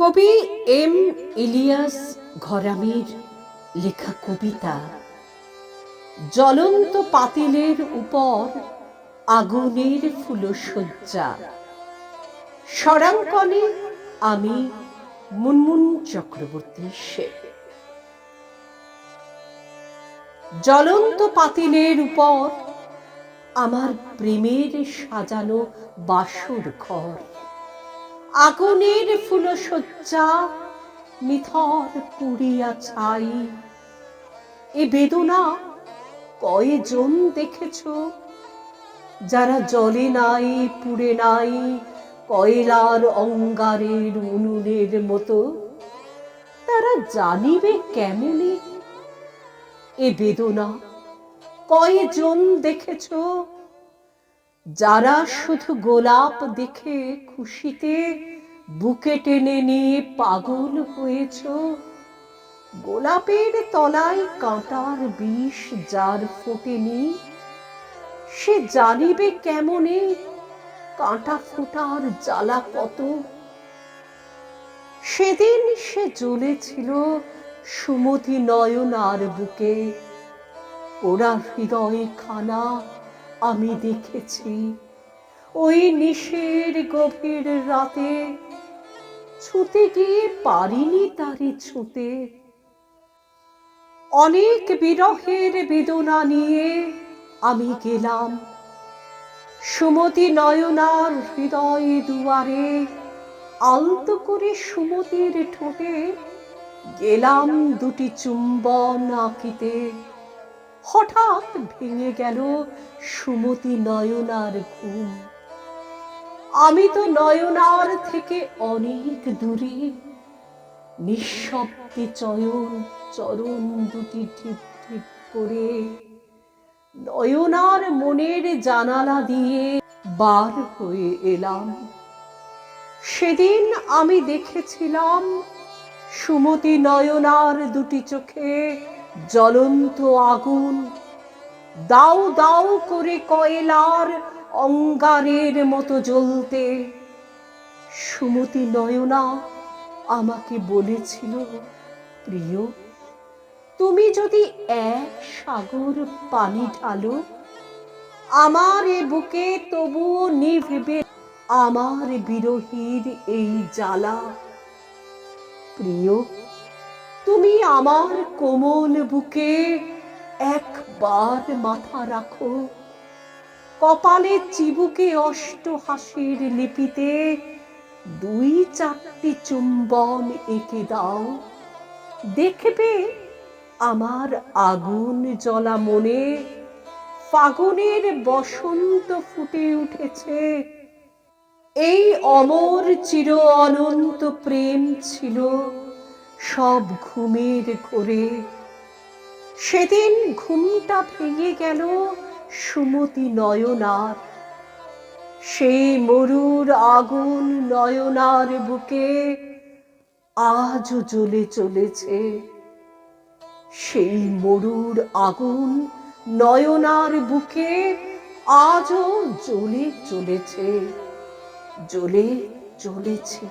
কবি এম ইলিয়াস ঘরামির লেখা কবিতা, জ্বলন্ত পাতিলের উপর আগুনের ফুলশয্যা। স্বরাঙ্কনে আমি মুনমুন চক্রবর্তী শেখ জ্বলন্ত পাতিলের উপর আমার প্রেমের সাজানো বাসুর ঘর। আগুনের ফুলশয্যা নিথর পুড়িয়া ছাই। এ বেদনা কয়জন দেখেছ? যারা জলে নাই, পুড়ে নাই, কয়লার অঙ্গারের উনুনের মতো। তারা জানিবে কেমনে? এ বেদনা কয়জন দেখেছ? যারা শুধু গোলাপ দেখে খুশিতে বুকে টেনে নিয়ে পাগল হয়েছ? গোলাপের তলায় কাঁটার বিষ যার ফোটেনি, সে জানিবে কেমনে কাঁটা ফোটার জ্বালা কত? সেদিন সে জ্বলেছিল সুমতি নয়নার বুকে, ওরা হৃদয় খানা আমি দেখেছি। ওই নিশের গভীর রাতে ছুতে গিয়ে পারিনি তারে ছুতে। অনেক বিরহের বেদনা নিয়ে আমি গেলাম। সুমতি নয়নার হৃদয় দুয়ারে আলতো করে সুমতির ঠোঁটে গেলাম দুটি চুম্বন আঁকিতে। হঠাৎ ভেঙে গেল সুমতি নয়নার ঘুম। আমি তো নয়নার থেকে অনেক দূরে। নিঃশব্দে চয়ন, চরণ দুটি ঠিক ঠিক করে নয়নার মনের জানালা দিয়ে বার হয়ে এলাম। সেদিন আমি দেখেছিলাম সুমতি নয়নার দুটি চোখে জ্বলন্ত আগুন। দাও দাও করে কয়লার অঙ্গারের মতো জ্বলতে। সুমতি নয়না আমাকে বলেছিল, প্রিয়, তুমি যদি এক সাগর পানি ঢালো, আমার এ বুকে তবুও নিভবে আমার বিরহীর এই জ্বালা। প্রিয় তুমি আমার কোমল বুকে একবার মাথা রাখো। কপালে চিবুকে অষ্ট হাসির লিপিতে দুই চারটি চুম্বন এঁকে দাও। দেখবে আমার আগুন জ্বলা মনে ফাগুনের বসন্ত ফুটে উঠেছে। এই অমর চির অনন্ত প্রেম ছিল। সব ঘুমের ঘোরে। সেদিন ঘুমটা ভেঙে গেল সুমতি নয়নার। সেই মরুর আগুন নয়নার বুকে আজও জ্বলে চলেছে। সেই মরুর আগুন নয়নার বুকে আজও জ্বলে চলেছে জ্বলে চলেছে।